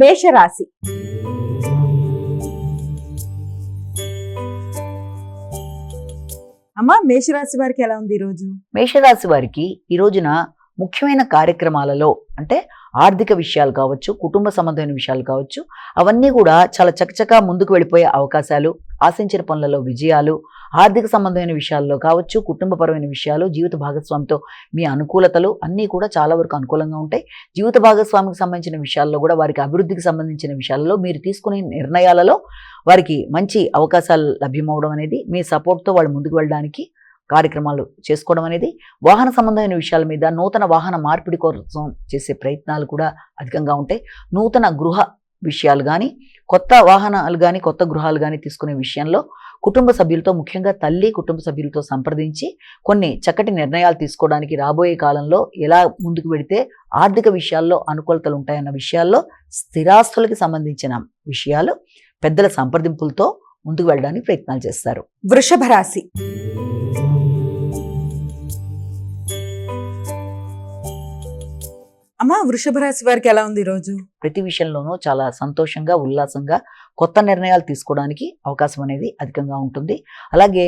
మేషరాశి. అమ్మా మేషరాశి వారికి ఎలా ఉంది ఈ రోజు మేషరాశి వారికి ఈ రోజున ముఖ్యమైన కార్యక్రమాలలో అంటే ఆర్థిక విషయాలు కావచ్చు కుటుంబ సంబంధమైన విషయాలు కావచ్చు అవన్నీ కూడా చాలా చకచకా ముందుకు వెళ్ళిపోయే అవకాశాలు ఆశించిన పనులలో విజయాలు ఆర్థిక సంబంధమైన విషయాల్లో కావచ్చు కుటుంబపరమైన విషయాలు జీవిత భాగస్వామితో మీ అనుకూలతలు అన్నీ కూడా చాలా వరకు అనుకూలంగా ఉంటాయి. జీవిత భాగస్వామికి సంబంధించిన విషయాల్లో కూడా వారికి అభివృద్ధికి సంబంధించిన విషయాలలో మీరు తీసుకునే నిర్ణయాలలో వారికి మంచి అవకాశాలు లభ్యమవడం అనేది మీ సపోర్ట్తో వాళ్ళు ముందుకు వెళ్ళడానికి కార్యక్రమాలు చేసుకోవడం అనేది వాహన సంబంధమైన విషయాల మీద నూతన వాహన మార్పిడి కోసం చేసే ప్రయత్నాలు కూడా అధికంగా ఉంటాయి. నూతన గృహ విషయాలు కానీ కొత్త వాహనాలు కానీ కొత్త గృహాలు కానీ తీసుకునే విషయంలో కుటుంబ సభ్యులతో ముఖ్యంగా తల్లి కుటుంబ సభ్యులతో సంప్రదించి కొన్ని చక్కటి నిర్ణయాలు తీసుకోవడానికి రాబోయే కాలంలో ఎలా ముందుకు వెడితే ఆర్థిక విషయాల్లో అనుకూలతలు ఉంటాయన్న విషయాల్లో స్థిరాస్తులకి సంబంధించిన విషయాలు పెద్దల సంప్రదింపులతో ముందుకు వెళ్ళడానికి ప్రయత్నాలు చేస్తారు. వృషభ రాశి అమ్మా వృషభ రాశి వారికి ఎలా ఉంది ఈ రోజు ప్రతి విషయంలోనూ చాలా సంతోషంగా ఉల్లాసంగా కొత్త నిర్ణయాలు తీసుకోవడానికి అవకాశం అనేది అధికంగా ఉంటుంది. అలాగే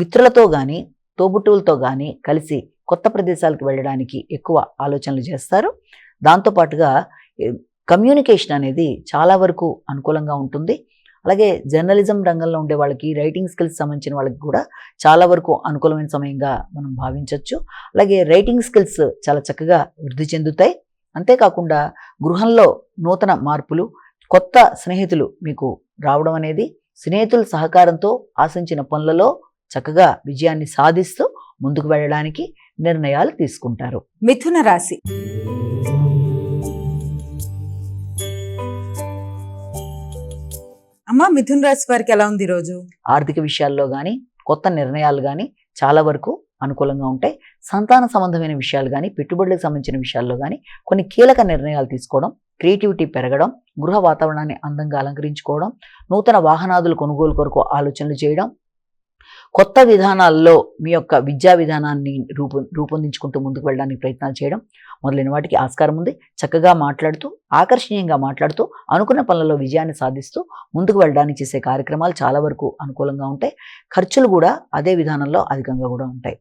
మిత్రులతో కానీ తోబుట్టువులతో కానీ కలిసి కొత్త ప్రదేశాలకు వెళ్ళడానికి ఎక్కువ ఆలోచనలు చేస్తారు. దాంతోపాటుగా కమ్యూనికేషన్ అనేది చాలా వరకు అనుకూలంగా ఉంటుంది. అలాగే జర్నలిజం రంగంలో ఉండే వాళ్ళకి రైటింగ్ స్కిల్స్ సంబంధించిన వాళ్ళకి కూడా చాలా వరకు అనుకూలమైన సమయంగా మనం భావించవచ్చు అలాగే రైటింగ్ స్కిల్స్ చాలా చక్కగా వృద్ధి చెందుతాయి. అంతేకాకుండా గృహంలో నూతన మార్పులు కొత్త స్నేహితులు మీకు రావడం అనేది స్నేహితుల సహకారంతో ఆశించిన పనులలో చక్కగా విజయాన్ని సాధిస్తూ ముందుకు వెళ్ళడానికి నిర్ణయాలు తీసుకుంటారు. మిథున రాశి. అమ్మ మిథున్ రాశి వారికి ఎలా ఉంది ఈ రోజు ఆర్థిక విషయాల్లో కానీ కొత్త నిర్ణయాలు కానీ చాలా వరకు అనుకూలంగా ఉంటాయి. సంతాన సంబంధమైన విషయాలు కానీ పెట్టుబడులకు సంబంధించిన విషయాల్లో కానీ కొన్ని కీలక నిర్ణయాలు తీసుకోవడం క్రియేటివిటీ పెరగడం గృహ వాతావరణాన్ని అందంగా అలంకరించుకోవడం నూతన వాహనాదులు కొనుగోలు కొరకు ఆలోచనలు చేయడం కొత్త విధానాల్లో మీ యొక్క విద్యా విధానాన్ని రూపొ రూపొందించుకుంటూ ముందుకు వెళ్ళడానికి ప్రయత్నాలు చేయడం మొదలైన వాటికి ఆస్కారం ఉంది. చక్కగా మాట్లాడుతూ ఆకర్షణీయంగా మాట్లాడుతూ అనుకున్న పనులలో విజయాన్ని సాధిస్తూ ముందుకు వెళ్ళడానికి చేసే కార్యక్రమాలు చాలా వరకు అనుకూలంగా ఉంటాయి. ఖర్చులు కూడా అదే విధానంలో అధికంగా కూడా ఉంటాయి.